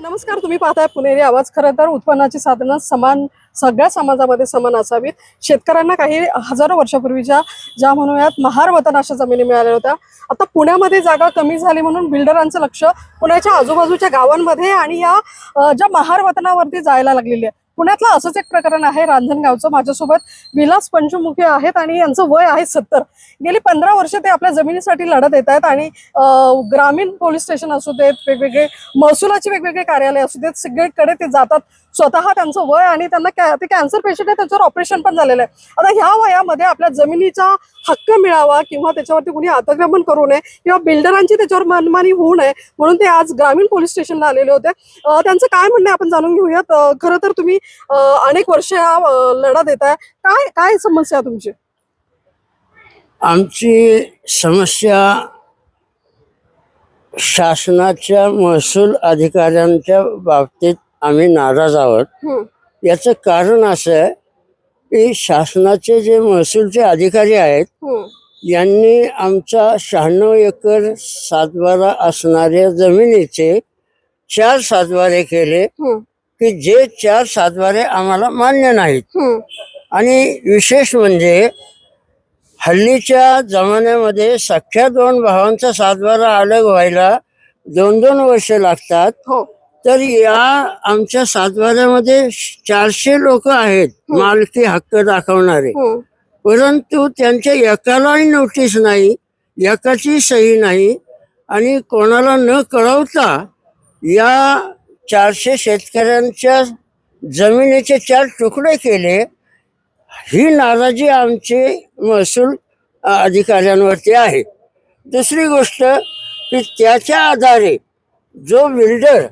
नमस्कार तुम्ही पाहताय पुणेरी आवाज. खरं तर उत्पन्नाची साधनं समान सगळ्या समाजामध्ये समान असावीत. शेतकऱ्यांना काही हजारो वर्षापूर्वीच्या ज्या म्हणूयात महार वतन अशा जमिनी मिळाल्या होत्या. आता पुण्यामध्ये जागा कमी झाली म्हणून बिल्डरांचं लक्ष पुण्याच्या आजूबाजूच्या गावांमध्ये आणि या ज्या महार वतनावरती जायला लागलेली आहे. पुण्यातलं असंच एक प्रकरण आहे रांजणगावचं. माझ्यासोबत विलास पंचमुखी आहेत आणि यांचं वय आहे सत्तर. गेली पंधरा वर्ष ते आपल्या जमिनीसाठी लढत येत आहेत आणि ग्रामीण पोलीस स्टेशन असू देत वेगवेगळे महसुलाचे वेगवेगळे कार्यालय असू देत सगळीकडे ते जातात. स्वतः त्यांचं वय आणि त्यांना कॅ ते कॅन्सर पेशंट आहे त्याच्यावर ऑपरेशन पण झालेलं आहे. आता ह्या वयामध्ये आपल्या जमिनीचा हक्क मिळावा किंवा त्याच्यावरती कुणी अतिक्रमण करू नये किंवा बिल्डरांची त्याच्यावर मनमानी होऊ नये म्हणून ते आज ग्रामीण पोलीस स्टेशनला आलेले होते. त्यांचं काय म्हणणं आपण जाणून घेऊयात. खरं तर तुम्ही अनेक वर्ष हा, लढा देताय काय काय समस्या आहे तुमची? आमची समस्या शासनाच्या महसूल अधिकाऱ्यांच्या बाबतीत आम्ही नाराज आहोत. याचं कारण असं आहे की शासनाचे जे महसूलचे अधिकारी आहेत यांनी आमचा शहाण्णव एकर सातबारा असणाऱ्या जमिनीचे चार सातबारे केले. की जे चार सातबारे आम्हाला मान्य नाहीत. आणि विशेष म्हणजे हल्लीच्या जमान्यामध्ये सख्या दोन भावांचा सातबारा अलग व्हायला दोन दोन वर्ष लागतात. हो. तर या आमच्या सातबाऱ्यामध्ये चारशे लोक आहेत मालकी हक्क दाखवणारे. परंतु त्यांच्या एकालाही नोटीस नाही एकाची सही नाही आणि कोणाला न कळवता या चारशे शेतकऱ्यांच्या जमिनीचे चार तुकडे केले. ही नाराजी आमची महसूल अधिकाऱ्यांवरती आहे. दुसरी गोष्ट की त्याच्या आधारे जो बिल्डर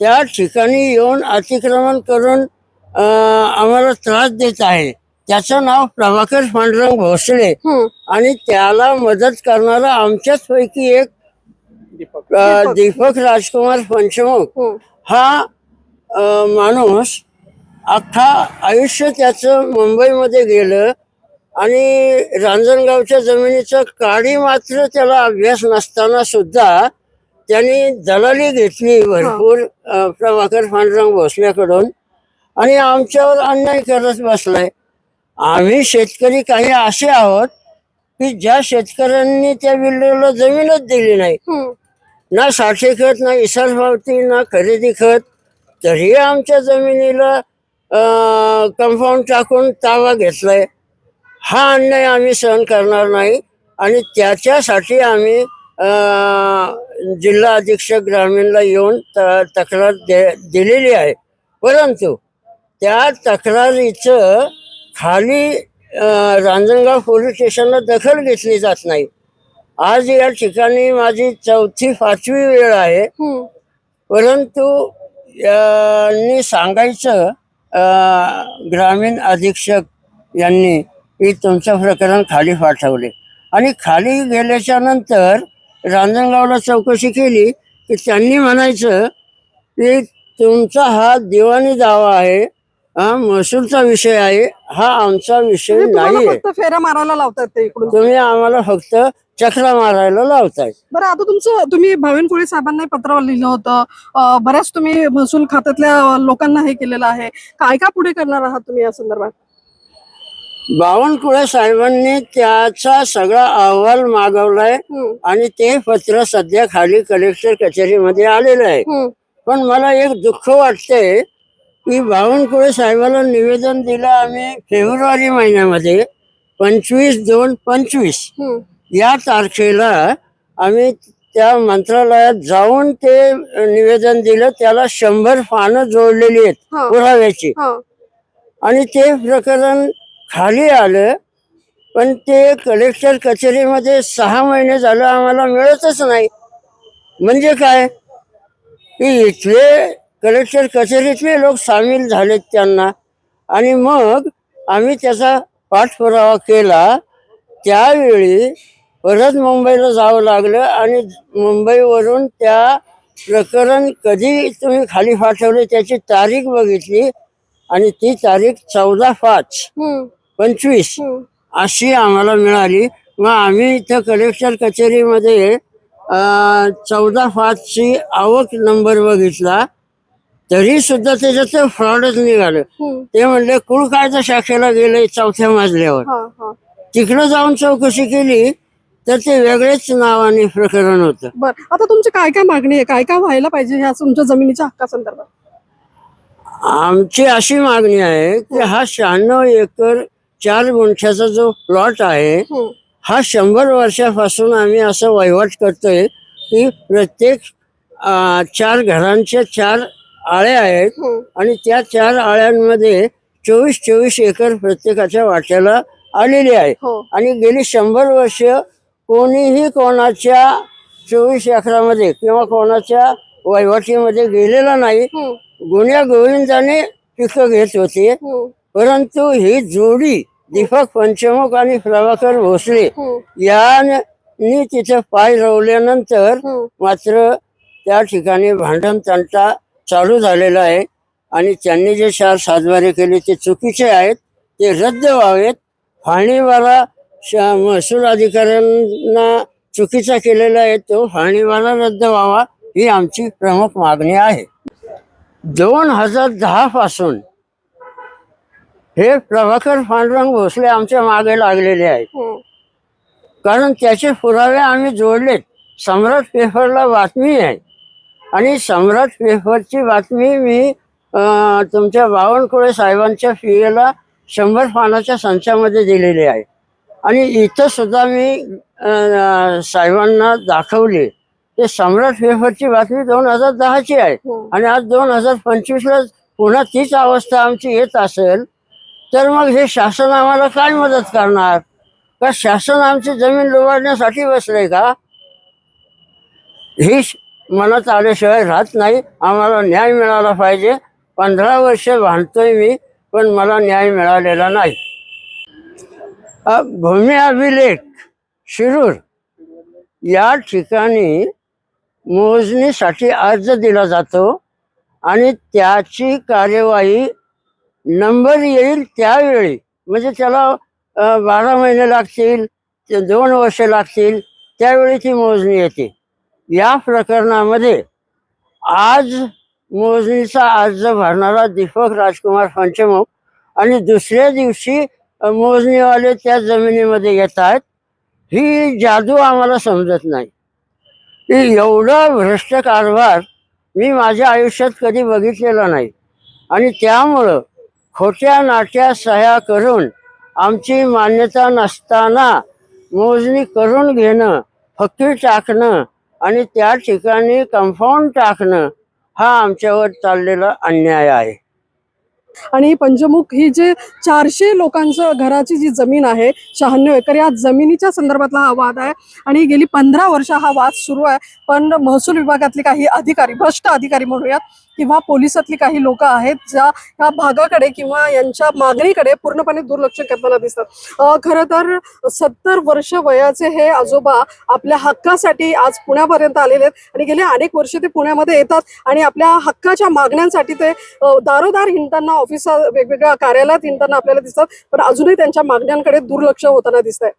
त्या ठिकाणी येऊन अतिक्रमण करून आम्हाला त्रास देत आहे त्याचं नाव प्रभाकर पांडुरंग भोसले. आणि त्याला मदत करणारा आमच्याच पैकी एक दीपक. राजकुमार पंचमुख. हा माणूस अख्खा आयुष्य त्याचं मुंबईमध्ये गेलं आणि रांजणगावच्या जमिनीचं काडी मात्र त्याला अभ्यास नसताना सुद्धा त्यांनी दलाली घेतली भरपूर प्रभाकर पांडुरंग भोसल्याकडून आणि आमच्यावर अन्याय करत बसलाय. आम्ही शेतकरी काही असे आहोत की ज्या शेतकऱ्यांनी त्या बिल्डरला जमीनच दिली नाही. ना साठे खत ना इसार पावती ना खरेदी खत. तरी आमच्या जमिनीला कंपाऊंड टाकून ताबा घेतलाय. हा अन्याय आम्ही सहन करणार नाही. आणि त्याच्यासाठी आम्ही जिल्हा अधीक्षक ग्रामीणला येऊन त- तक्रार दे दिलेली आहे. परंतु त्या तक्रारीचं खाली रांजणगाव पोलीस स्टेशनला दखल घेतली जात नाही. आज या ठिकाणी माझी चौथी पाचवी वेळ आहे. परंतु यांनी सांगायचं ग्रामीण अधीक्षक यांनी की तुमचं प्रकरण खाली पाठवले. आणि खाली गेल्याच्यानंतर रांजणगावला चौकशी केली की त्यांनी म्हणायचं की तुमचा हा दिवाणी दावा आहे हा महसूलचा विषय आहे हा आमचा विषय नाही फेऱ्या मारायला लावतात ते तुम्ही आम्हाला फक्त चक्रा मारायला लावताय. बरं आता तुमचं तुम्ही भाविन कोळी साहेबांना पत्र लिहिलं होतं. अं, बऱ्याच तुम्ही महसूल खात्यातल्या लोकांना हे केलेलं आहे. काय काय पुढे करणार आहात तुम्ही या संदर्भात? बावनकुळे साहेबांनी त्याचा सगळा अहवाल मागवलाय हम्म, आणि ते पत्र सध्या खाली कलेक्टर कचेरीमध्ये आलेलं आहे. हम्म, पण मला एक दुःख वाटतंय की बावनकुळे साहेबाला निवेदन दिलं आम्ही फेब्रुवारी महिन्यामध्ये. पंचवीस दोन पंचवीस. हम्म, या तारखेला आम्ही त्या मंत्रालयात जाऊन ते निवेदन दिलं त्याला शंभर पानं जोडलेली आहेत हा. पुराव्याची. हा, आणि ते प्रकरण खाली आलं पण ते कलेक्टर कचेरीमध्ये सहा महिने झालं आम्हाला मिळतच नाही. म्हणजे काय? की इथले कलेक्टर कचेरीतले लोक सामील झालेत त्यांना. आणि मग आम्ही त्याचा पाठपुरावा केला. त्यावेळी परत मुंबईला जावं लागलं आणि मुंबईवरून त्या प्रकरण कधी तुम्ही खाली पाठवले त्याची तारीख बघितली आणि ती तारीख चौदा पाच पंचवीस अशी आम्हाला मिळाली. मग आम्ही इथं कलेक्टर कचेरीमध्ये चौदा पाचची आवक नंबर बघितला. तरी सुद्धा त्याच्यात फ्रॉडच निघालं. ते म्हणले कुळ कायदा शाखेला गेले चौथ्या मजल्यावर. तिकडं जाऊन चौकशी केली. तर ते वेगळेच नावाने प्रकरण होतं. बर. आता तुमची काय काय मागणी आहे? काय काय व्हायला पाहिजे ह्या तुमच्या जमिनीच्या हक्कासंदर्भात? आमची अशी मागणी आहे की हा. शहाण्णव एकर चार गुंठ्याचा जो प्लॉट आहे. हा. शंभर वर्षापासून आम्ही असं वहिवाट करतोय की प्रत्येक अं, चार घरांच्या चार आळ्या आहेत. आणि त्या चार आळ्यांमध्ये चोवीस चोवीस एकर प्रत्येकाच्या वाट्याला आलेली आहे. हो. आणि गेली शंभर वर्ष कोणीही कोणाच्या चोवीस एकरामध्ये किंवा कोणाच्या वहिवाटीमध्ये गेलेला नाही. गुन्ह्या गोविंदाने पिकं घेत होते. परंतु ही जोडी दीपक पंचमुख आणि प्रभाकर भोसले. यांनी तिथे पाय रोवल्यानंतर. मात्र त्या ठिकाणी भांडण तंटा चालू झालेला आहे आणि त्यांनी जे चार सातबारे केले ते चुकीचे आहेत ते रद्द व्हावेत फाळणीवाला श- महसूल अधिकाऱ्यांना चुकीचा केलेला आहे तो फाळणीवाला रद्द व्हावा ही आमची प्रमुख मागणी आहे. दोन हजार दहा पासून हे प्रभाकर पांडुरंग भोसले आमच्या मागे लागलेले आहेत. हम्म. कारण त्याचे पुरावे आम्ही जोडलेत. सम्राट पेपरला बातमी आहे. आणि सम्राट पेपरची बातमी मी अं, तुमच्या बावनकुळे साहेबांच्या फिएला शंभर पानाच्या संचामध्ये दिलेली आहे. आणि इथं सुद्धा मी साहेबांना दाखवली. ते सम्राट पेपरची बातमी दोन हजार दहाची आहे. हम्म. आणि आज दोन हजार पंचवीसला पुन्हा तीच अवस्था आमची येत असेल तर मग हे शासन आम्हाला काय मदत करणार? का शासन आमची जमीन लुबाडण्यासाठी बसलंय का? ही मनात आल्याशिवाय राहत नाही. आम्हाला न्याय मिळाला पाहिजे. पंधरा वर्ष भांडतोय मी पण मला न्याय मिळालेला नाही. भूमी अभिलेख शिरूर. या ठिकाणी मोजणीसाठी अर्ज दिला जातो आणि त्याची कार्यवाही नंबर येईल त्यावेळी. म्हणजे त्याला बारा महिने लागतील ते दोन वर्ष लागतील त्यावेळी ती मोजणी येते. या प्रकरणामध्ये आज मोजणीचा अर्ज भरणारा दीपक राजकुमार पंचमुख आणि दुसऱ्या दिवशी मोजणीवाले त्या जमिनीमध्ये येत आहेत ही जादू आम्हाला समजत नाही. एवढा भ्रष्ट कारभार मी माझ्या आयुष्यात कधी बघितलेला नाही. आणि त्यामुळं खोट्या नाट्या सह्या करून आमची मान्यता नसताना मोजणी करून घेणं फकीर टाकणं आणि त्या ठिकाणी कंपाऊंड टाकणं हा आमच्यावर चाललेला अन्याय आहे. आणि पंचमुख ही जे चारशे लोकांचं घराची जी जमीन आहे शहाण्णव एकर या जमिनीच्या संदर्भातला हा वाद आहे. आणि गेली पंधरा वर्ष हा वाद सुरू आहे. पण महसूल विभागातले काही अधिकारी भ्रष्ट अधिकारी म्हणूयात किंवा पोलिसातली काही लोक आहेत ज्या या भागाकडे किंवा यांच्या मागणीकडे पूर्णपणे दुर्लक्ष करताना दिसतात. खरं तर सत्तर वर्ष वयाचे हे आजोबा आपल्या हक्कासाठी आज पुण्यापर्यंत आलेले आहेत. आणि गेले अनेक वर्ष ते पुण्यामध्ये येतात. आणि आपल्या हक्काच्या मागण्यांसाठी ते दारोदार हिंडताना ऑफिसा वेगवेगळ्या कार्यालयात हिंडताना आपल्याला दिसतात पण अजूनही त्यांच्या मागण्यांकडे दुर्लक्ष होताना दिसत आहे